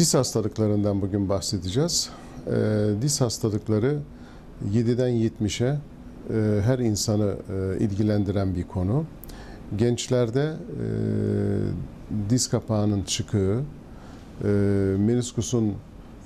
Diz hastalıklarından bugün bahsedeceğiz. Ee, diz hastalıkları 7'den 70'e e, her insanı e, ilgilendiren bir konu. Gençlerde e, diz kapağının çıkığı, e, meniskusun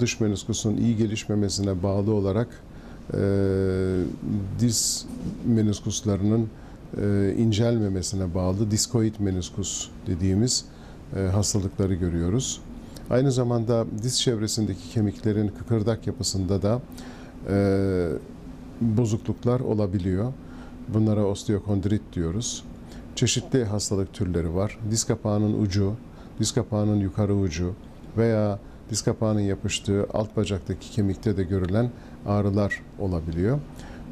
dış meniskusun iyi gelişmemesine bağlı olarak e, diz meniskuslarının e, incelmemesine bağlı diskoid meniskus dediğimiz e, hastalıkları görüyoruz. Aynı zamanda diz çevresindeki kemiklerin kıkırdak yapısında da e, bozukluklar olabiliyor. Bunlara osteokondrit diyoruz. Çeşitli hastalık türleri var. Diz kapağının ucu, diz kapağının yukarı ucu veya diz kapağının yapıştığı alt bacaktaki kemikte de görülen ağrılar olabiliyor.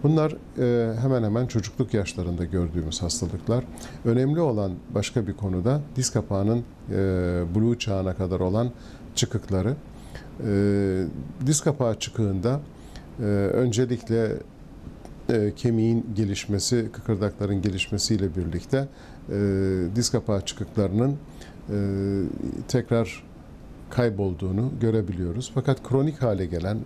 Bunlar e, hemen hemen çocukluk yaşlarında gördüğümüz hastalıklar. Önemli olan başka bir konuda diz kapağının e, blue çağına kadar olan çıkıkları. E, diz kapağı çıkığında öncelikle kemiğin gelişmesi, kıkırdakların gelişmesiyle birlikte diz kapağı çıkıklarının tekrar kaybolduğunu görebiliyoruz. Fakat kronik hale gelen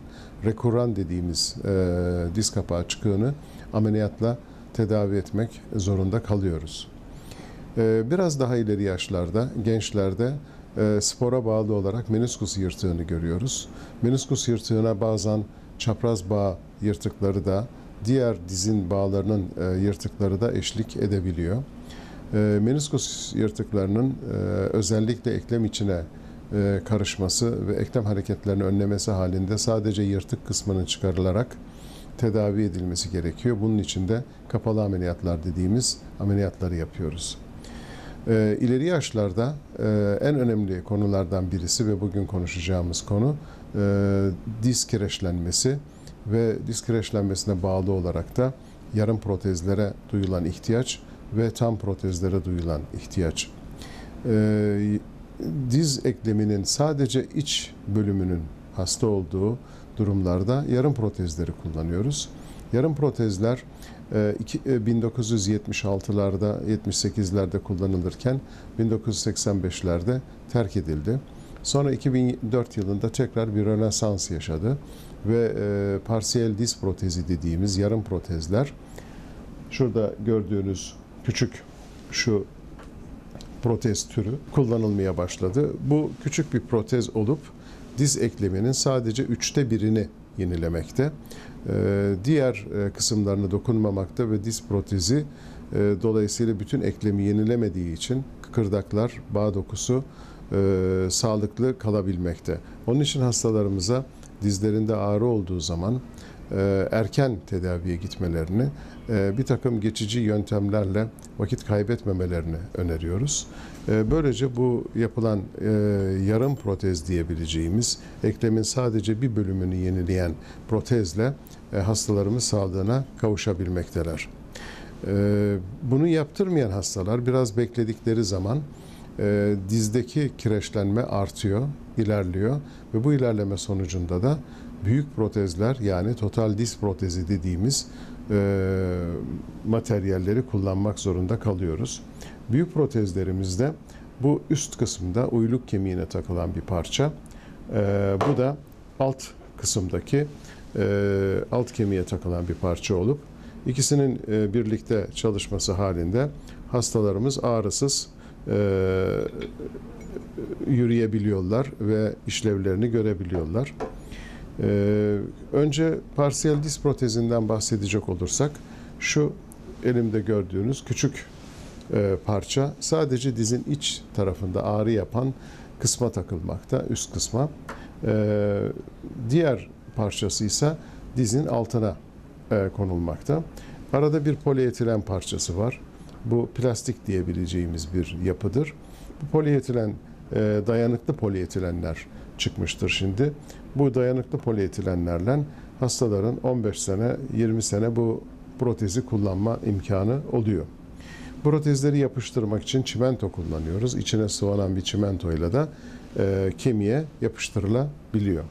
rekuran dediğimiz e, diz kapağı çıkığını ameliyatla tedavi etmek zorunda kalıyoruz. E, biraz daha ileri yaşlarda, gençlerde e, spora bağlı olarak meniskus yırtığını görüyoruz. Meniskus yırtığına bazen çapraz bağ yırtıkları da diğer dizin bağlarının e, yırtıkları da eşlik edebiliyor. E, meniskus yırtıklarının e, özellikle eklem içine karışması ve eklem hareketlerini önlemesi halinde sadece yırtık kısmının çıkarılarak tedavi edilmesi gerekiyor. Bunun için de kapalı ameliyatlar dediğimiz ameliyatları yapıyoruz. E, ileri yaşlarda e, en önemli konulardan birisi ve bugün konuşacağımız konu e, diz kireçlenmesi ve diz kireçlenmesine bağlı olarak da yarım protezlere duyulan ihtiyaç ve tam protezlere duyulan ihtiyaç. E, diz ekleminin sadece iç bölümünün hasta olduğu durumlarda yarım protezleri kullanıyoruz. Yarım protezler 1976'larda, 78'lerde kullanılırken 1985'lerde terk edildi. Sonra 2004 yılında tekrar bir rönesans yaşadı ve e, parsiyel diz protezi dediğimiz yarım protezler şurada gördüğünüz küçük şu protez türü kullanılmaya başladı. Bu küçük bir protez olup diz ekleminin sadece üçte birini yenilemekte. Ee, diğer e, kısımlarına dokunmamakta ve diz protezi e, dolayısıyla bütün eklemi yenilemediği için kıkırdaklar, bağ dokusu e, sağlıklı kalabilmekte. Onun için hastalarımıza dizlerinde ağrı olduğu zaman erken tedaviye gitmelerini, bir takım geçici yöntemlerle vakit kaybetmemelerini öneriyoruz. Böylece bu yapılan yarım protez diyebileceğimiz eklemin sadece bir bölümünü yenileyen protezle hastalarımız sağlığına kavuşabilmekteler. Bunu yaptırmayan hastalar biraz bekledikleri zaman dizdeki kireçlenme artıyor, ilerliyor ve bu ilerleme sonucunda da büyük protezler yani total diz protezi dediğimiz e, materyalleri kullanmak zorunda kalıyoruz. Büyük protezlerimizde bu üst kısımda uyluk kemiğine takılan bir parça. E, bu da alt kısımdaki e, alt kemiğe takılan bir parça olup ikisinin e, birlikte çalışması halinde hastalarımız ağrısız e, yürüyebiliyorlar ve işlevlerini görebiliyorlar. Ee, önce parsiyel diz protezinden bahsedecek olursak şu elimde gördüğünüz küçük e, parça sadece dizin iç tarafında ağrı yapan kısma takılmakta, üst kısma. Ee, diğer parçası ise dizin altına e, konulmakta. Arada bir polietilen parçası var. Bu plastik diyebileceğimiz bir yapıdır. Bu polietilen e, dayanıklı polietilenler çıkmıştır şimdi. Bu dayanıklı polietilenlerle hastaların 15 sene, 20 sene bu protezi kullanma imkanı oluyor. Protezleri yapıştırmak için çimento kullanıyoruz. İçine sıvanan bir çimentoyla da e, kemiğe yapıştırılabiliyor.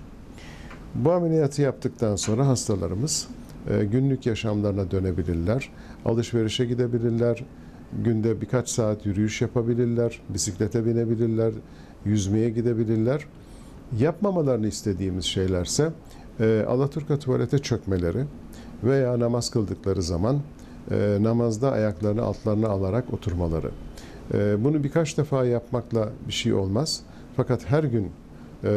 Bu ameliyatı yaptıktan sonra hastalarımız e, günlük yaşamlarına dönebilirler, alışverişe gidebilirler, günde birkaç saat yürüyüş yapabilirler, bisiklete binebilirler, yüzmeye gidebilirler Yapmamalarını istediğimiz şeylerse e, Alaturka tuvalete çökmeleri veya namaz kıldıkları zaman e, namazda ayaklarını altlarına alarak oturmaları. E, bunu birkaç defa yapmakla bir şey olmaz. Fakat her gün e,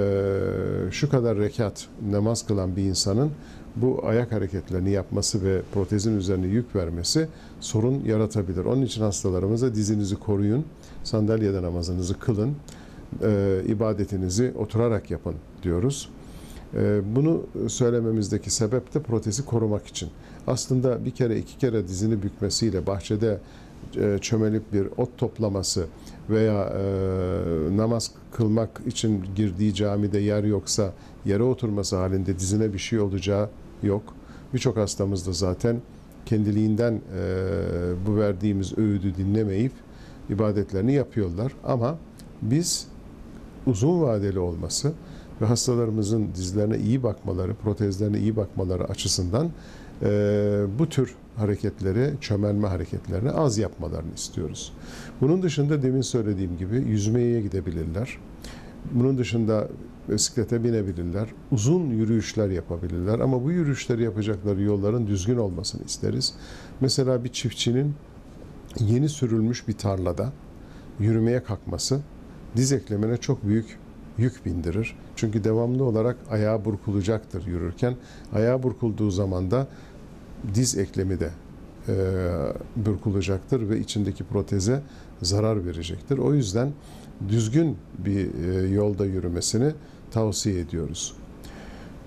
şu kadar rekat namaz kılan bir insanın bu ayak hareketlerini yapması ve protezin üzerine yük vermesi sorun yaratabilir. Onun için hastalarımıza dizinizi koruyun, sandalyede namazınızı kılın, e, ibadetinizi oturarak yapın diyoruz. E, bunu söylememizdeki sebep de protezi korumak için. Aslında bir kere iki kere dizini bükmesiyle bahçede e, çömelip bir ot toplaması veya e, namaz kılmak için girdiği camide yer yoksa yere oturması halinde dizine bir şey olacağı yok. Birçok hastamız da zaten kendiliğinden e, bu verdiğimiz öğüdü dinlemeyip ibadetlerini yapıyorlar. Ama biz uzun vadeli olması ve hastalarımızın dizlerine iyi bakmaları, protezlerine iyi bakmaları açısından e, bu tür hareketleri, çömelme hareketlerini az yapmalarını istiyoruz. Bunun dışında demin söylediğim gibi yüzmeye gidebilirler. Bunun dışında bisiklete binebilirler. Uzun yürüyüşler yapabilirler ama bu yürüyüşleri yapacakları yolların düzgün olmasını isteriz. Mesela bir çiftçinin yeni sürülmüş bir tarlada yürümeye kalkması diz eklemine çok büyük yük bindirir. Çünkü devamlı olarak ayağı burkulacaktır yürürken. Ayağı burkulduğu zaman da diz eklemi de e, burkulacaktır ve içindeki proteze zarar verecektir. O yüzden düzgün bir e, yolda yürümesini tavsiye ediyoruz.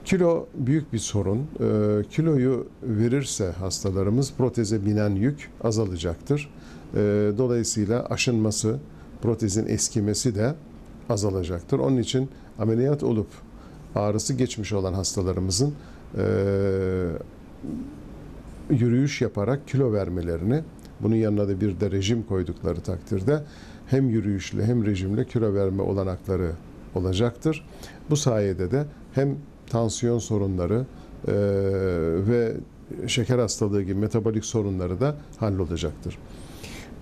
Kilo büyük bir sorun. E, kiloyu verirse hastalarımız proteze binen yük azalacaktır. E, dolayısıyla aşınması, protezin eskimesi de azalacaktır. Onun için ameliyat olup ağrısı geçmiş olan hastalarımızın e, yürüyüş yaparak kilo vermelerini, bunun yanına da bir de rejim koydukları takdirde hem yürüyüşle hem rejimle kilo verme olanakları olacaktır. Bu sayede de hem tansiyon sorunları e, ve şeker hastalığı gibi metabolik sorunları da hallolacaktır.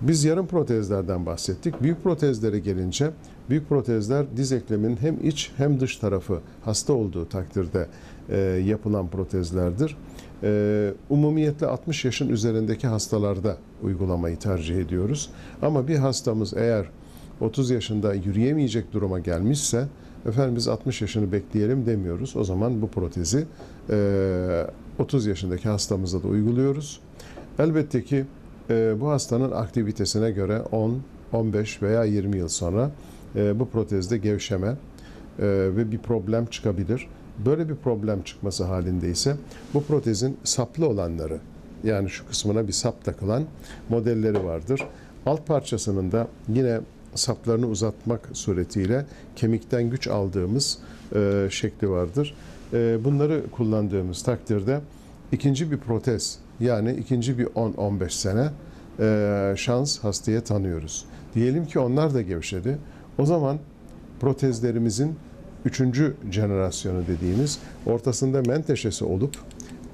Biz yarım protezlerden bahsettik. Büyük protezlere gelince büyük protezler diz ekleminin hem iç hem dış tarafı hasta olduğu takdirde e, yapılan protezlerdir. E, umumiyetle 60 yaşın üzerindeki hastalarda uygulamayı tercih ediyoruz. Ama bir hastamız eğer 30 yaşında yürüyemeyecek duruma gelmişse efendim biz 60 yaşını bekleyelim demiyoruz. O zaman bu protezi e, 30 yaşındaki hastamıza da uyguluyoruz. Elbette ki e, bu hastanın aktivitesine göre 10, 15 veya 20 yıl sonra e, bu protezde gevşeme e, ve bir problem çıkabilir. Böyle bir problem çıkması halinde ise bu protezin saplı olanları yani şu kısmına bir sap takılan modelleri vardır. Alt parçasının da yine saplarını uzatmak suretiyle kemikten güç aldığımız e, şekli vardır. E, bunları kullandığımız takdirde ikinci bir protez yani ikinci bir 10-15 sene şans hastaya tanıyoruz. Diyelim ki onlar da gevşedi. O zaman protezlerimizin üçüncü jenerasyonu dediğimiz ortasında menteşesi olup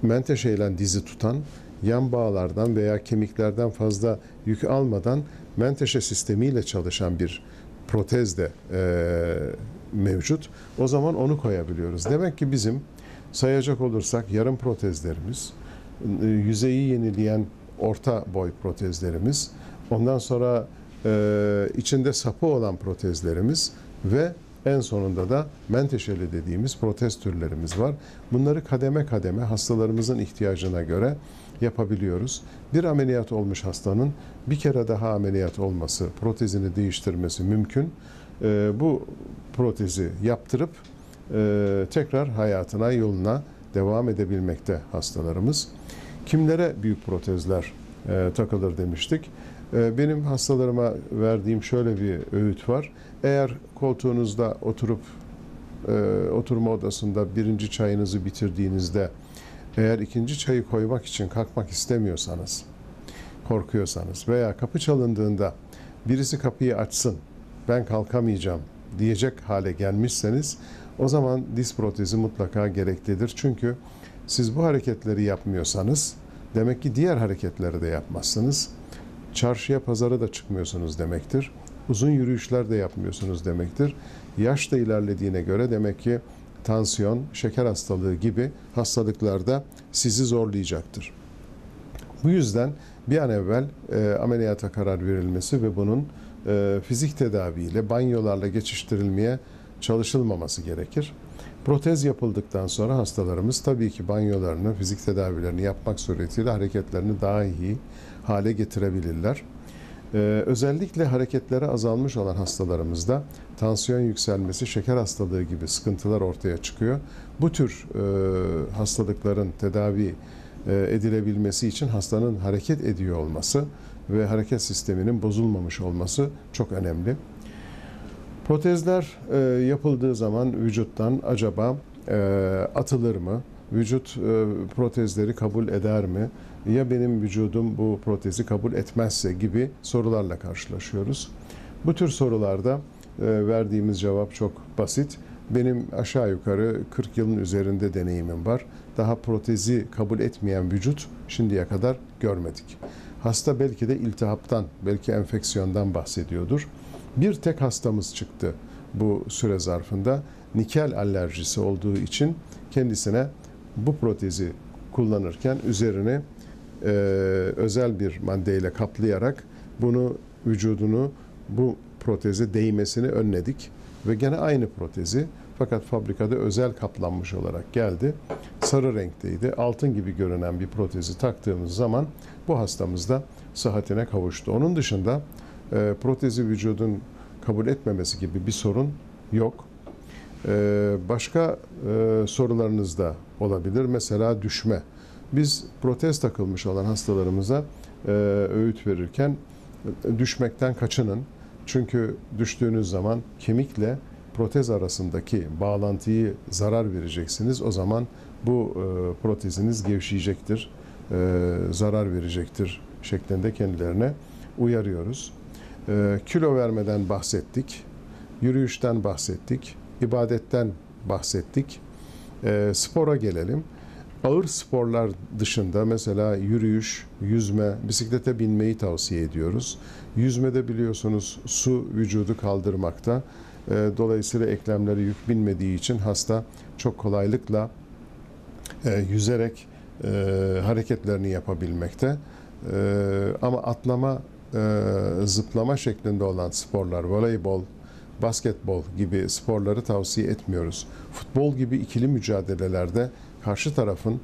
menteşeyle dizi tutan yan bağlardan veya kemiklerden fazla yük almadan menteşe sistemiyle çalışan bir protez de e, mevcut. O zaman onu koyabiliyoruz. Demek ki bizim sayacak olursak yarım protezlerimiz, e, yüzeyi yenileyen orta boy protezlerimiz, ondan sonra e, içinde sapı olan protezlerimiz ve en sonunda da menteşeli dediğimiz protez türlerimiz var. Bunları kademe kademe hastalarımızın ihtiyacına göre yapabiliyoruz. Bir ameliyat olmuş hastanın bir kere daha ameliyat olması, protezini değiştirmesi mümkün. E, bu protezi yaptırıp e, tekrar hayatına, yoluna devam edebilmekte hastalarımız. Kimlere büyük protezler e, takılır demiştik. E, benim hastalarıma verdiğim şöyle bir öğüt var. Eğer koltuğunuzda oturup e, oturma odasında birinci çayınızı bitirdiğinizde eğer ikinci çayı koymak için kalkmak istemiyorsanız, korkuyorsanız veya kapı çalındığında birisi kapıyı açsın, ben kalkamayacağım diyecek hale gelmişseniz o zaman diz protezi mutlaka gereklidir. Çünkü siz bu hareketleri yapmıyorsanız demek ki diğer hareketleri de yapmazsınız. Çarşıya, pazara da çıkmıyorsunuz demektir. Uzun yürüyüşler de yapmıyorsunuz demektir. Yaş da ilerlediğine göre demek ki tansiyon, şeker hastalığı gibi hastalıklarda sizi zorlayacaktır. Bu yüzden bir an evvel e, ameliyata karar verilmesi ve bunun e, fizik tedaviyle, banyolarla geçiştirilmeye çalışılmaması gerekir. Protez yapıldıktan sonra hastalarımız tabii ki banyolarını, fizik tedavilerini yapmak suretiyle hareketlerini daha iyi hale getirebilirler. Ee, özellikle hareketleri azalmış olan hastalarımızda tansiyon yükselmesi, şeker hastalığı gibi sıkıntılar ortaya çıkıyor. Bu tür e, hastalıkların tedavi e, edilebilmesi için hastanın hareket ediyor olması ve hareket sisteminin bozulmamış olması çok önemli. Protezler e, yapıldığı zaman vücuttan acaba e, atılır mı? Vücut e, protezleri kabul eder mi? Ya benim vücudum bu protezi kabul etmezse gibi sorularla karşılaşıyoruz. Bu tür sorularda e, verdiğimiz cevap çok basit. Benim aşağı yukarı 40 yılın üzerinde deneyimim var. Daha protezi kabul etmeyen vücut şimdiye kadar görmedik. Hasta belki de iltihaptan, belki enfeksiyondan bahsediyordur. Bir tek hastamız çıktı bu süre zarfında. Nikel alerjisi olduğu için kendisine bu protezi kullanırken üzerine e, özel bir maddeyle kaplayarak bunu vücudunu bu proteze değmesini önledik ve gene aynı protezi fakat fabrikada özel kaplanmış olarak geldi. Sarı renkteydi. Altın gibi görünen bir protezi taktığımız zaman bu hastamız da sıhhatine kavuştu. Onun dışında e, protezi vücudun kabul etmemesi gibi bir sorun yok. E, başka e, sorularınız da olabilir. Mesela düşme. Biz protez takılmış olan hastalarımıza e, öğüt verirken e, düşmekten kaçının. Çünkü düştüğünüz zaman kemikle protez arasındaki bağlantıyı zarar vereceksiniz. O zaman bu e, proteziniz gevşeyecektir, e, zarar verecektir şeklinde kendilerine uyarıyoruz. E, kilo vermeden bahsettik, yürüyüşten bahsettik, ibadetten bahsettik. E, spora gelelim. Ağır sporlar dışında mesela yürüyüş, yüzme, bisiklete binmeyi tavsiye ediyoruz. Yüzmede biliyorsunuz su vücudu kaldırmakta. E, Dolayısıyla eklemleri yük binmediği için hasta çok kolaylıkla e, yüzerek e, hareketlerini yapabilmekte. Ama atlama, e, zıplama şeklinde olan sporlar, voleybol, basketbol gibi sporları tavsiye etmiyoruz. Futbol gibi ikili mücadelelerde karşı tarafın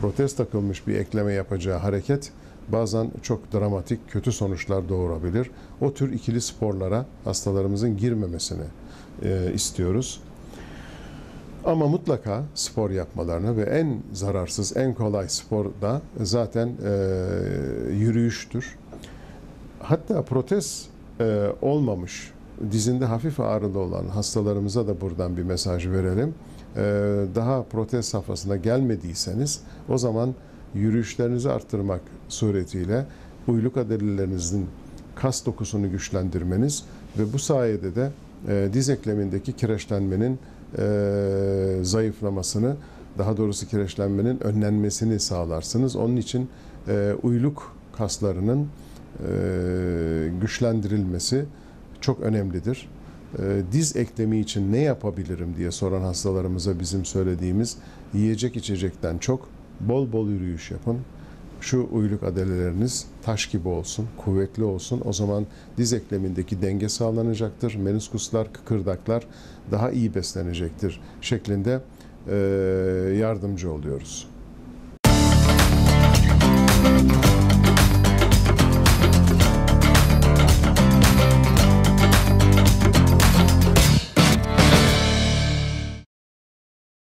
protez takılmış bir ekleme yapacağı hareket bazen çok dramatik, kötü sonuçlar doğurabilir. O tür ikili sporlara hastalarımızın girmemesini e, istiyoruz. Ama mutlaka spor yapmalarını ve en zararsız, en kolay spor da zaten e, yürüyüştür. Hatta protez e, olmamış, dizinde hafif ağrılı olan hastalarımıza da buradan bir mesaj verelim. E, daha protez safhasına gelmediyseniz o zaman yürüyüşlerinizi arttırmak suretiyle uyluk adelelerinizin kas dokusunu güçlendirmeniz ve bu sayede de e, diz eklemindeki kireçlenmenin e, zayıflamasını, daha doğrusu kireçlenmenin önlenmesini sağlarsınız. Onun için e, uyluk kaslarının güçlendirilmesi çok önemlidir. E, diz eklemi için ne yapabilirim diye soran hastalarımıza bizim söylediğimiz yiyecek içecekten çok bol bol yürüyüş yapın. Şu uyluk adeleleriniz taş gibi olsun, kuvvetli olsun. O zaman diz eklemindeki denge sağlanacaktır. Meniskuslar, kıkırdaklar daha iyi beslenecektir şeklinde e, yardımcı oluyoruz.